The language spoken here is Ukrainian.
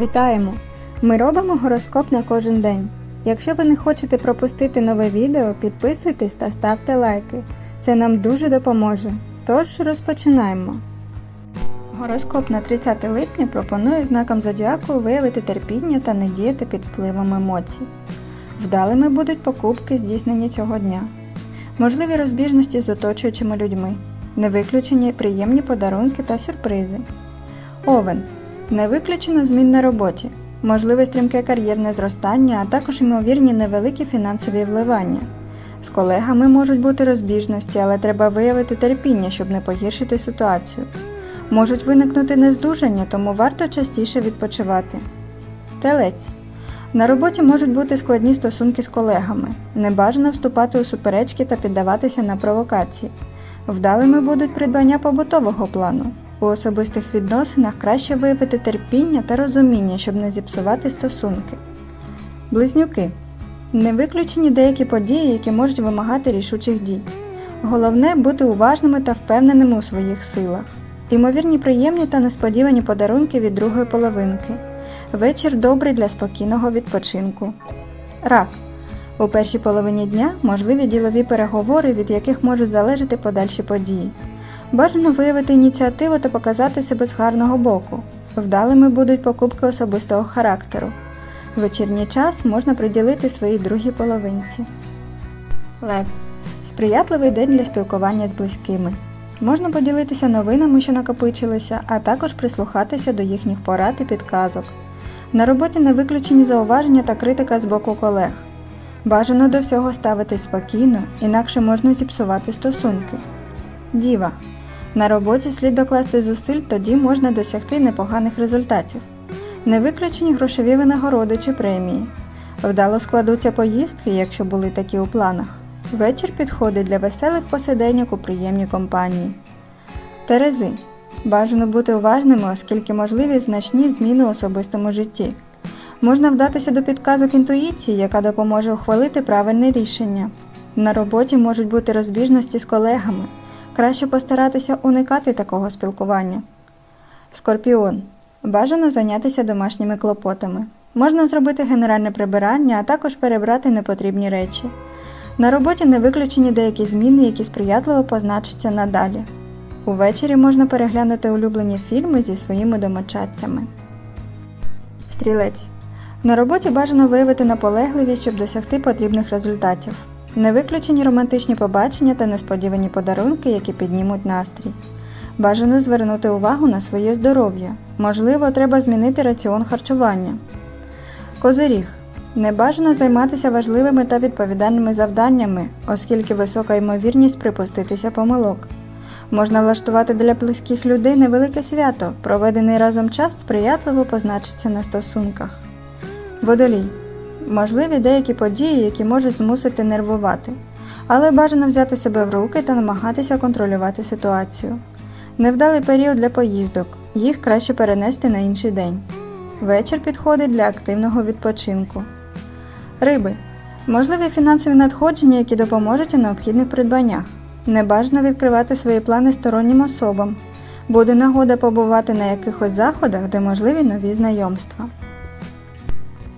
Вітаємо! Ми робимо гороскоп на кожен день. Якщо ви не хочете пропустити нове відео, підписуйтесь та ставте лайки. Це нам дуже допоможе. Тож розпочинаємо. Гороскоп на 30 липня пропонує знакам зодіаку виявити терпіння та не діяти під впливом емоцій. Вдалими будуть покупки, здійснені цього дня. Можливі розбіжності з оточуючими людьми, не виключені приємні подарунки та сюрпризи. Овен. Не виключено змін на роботі, можливе стрімке кар'єрне зростання, а також ймовірні невеликі фінансові вливання. З колегами можуть бути розбіжності, але треба виявити терпіння, щоб не погіршити ситуацію. Можуть виникнути нездужання, тому варто частіше відпочивати. Телець. На роботі можуть бути складні стосунки з колегами. Небажано вступати у суперечки та піддаватися на провокації. Вдалими будуть придбання побутового плану. У особистих відносинах краще виявити терпіння та розуміння, щоб не зіпсувати стосунки. Близнюки. Не виключені деякі події, які можуть вимагати рішучих дій. Головне бути уважними та впевненими у своїх силах. Імовірні приємні та несподівані подарунки від другої половинки. Вечір добрий для спокійного відпочинку. Рак. У першій половині дня можливі ділові переговори, від яких можуть залежати подальші події. Бажано виявити ініціативу та показати себе з гарного боку. Вдалими будуть покупки особистого характеру. Вечірній час можна приділити своїй другій половинці. Лев. Сприятливий день для спілкування з близькими. Можна поділитися новинами, що накопичилися, а також прислухатися до їхніх порад і підказок. На роботі не виключені зауваження та критика з боку колег. Бажано до всього ставитись спокійно, інакше можна зіпсувати стосунки. Діва. На роботі слід докласти зусиль, тоді можна досягти непоганих результатів. Не виключені грошові винагороди чи премії. Вдало складуться поїздки, якщо були такі у планах. Вечір підходить для веселих посиденьок у приємній компанії. Терези. Бажано бути уважними, оскільки можливі значні зміни у особистому житті. Можна вдатися до підказок інтуїції, яка допоможе ухвалити правильне рішення. На роботі можуть бути розбіжності з колегами. Краще постаратися уникати такого спілкування. Скорпіон. Бажано зайнятися домашніми клопотами. Можна зробити генеральне прибирання, а також перебрати непотрібні речі. На роботі не виключені деякі зміни, які сприятливо позначаться надалі. Увечері можна переглянути улюблені фільми зі своїми домочадцями. Стрілець. На роботі бажано виявити наполегливість, щоб досягти потрібних результатів. Не виключені романтичні побачення та несподівані подарунки, які піднімуть настрій. Бажано звернути увагу на своє здоров'я. Можливо, треба змінити раціон харчування. Козиріг. Не бажано займатися важливими та відповідальними завданнями, оскільки висока ймовірність припуститися помилок. Можна влаштувати для близьких людей невелике свято, проведений разом час сприятливо позначиться на стосунках. Водолій. Можливі деякі події, які можуть змусити нервувати, але бажано взяти себе в руки та намагатися контролювати ситуацію. Невдалий період для поїздок, їх краще перенести на інший день. Вечір підходить для активного відпочинку. Риби. Можливі фінансові надходження, які допоможуть у необхідних придбаннях. Не бажано відкривати свої плани стороннім особам. Буде нагода побувати на якихось заходах, де можливі нові знайомства.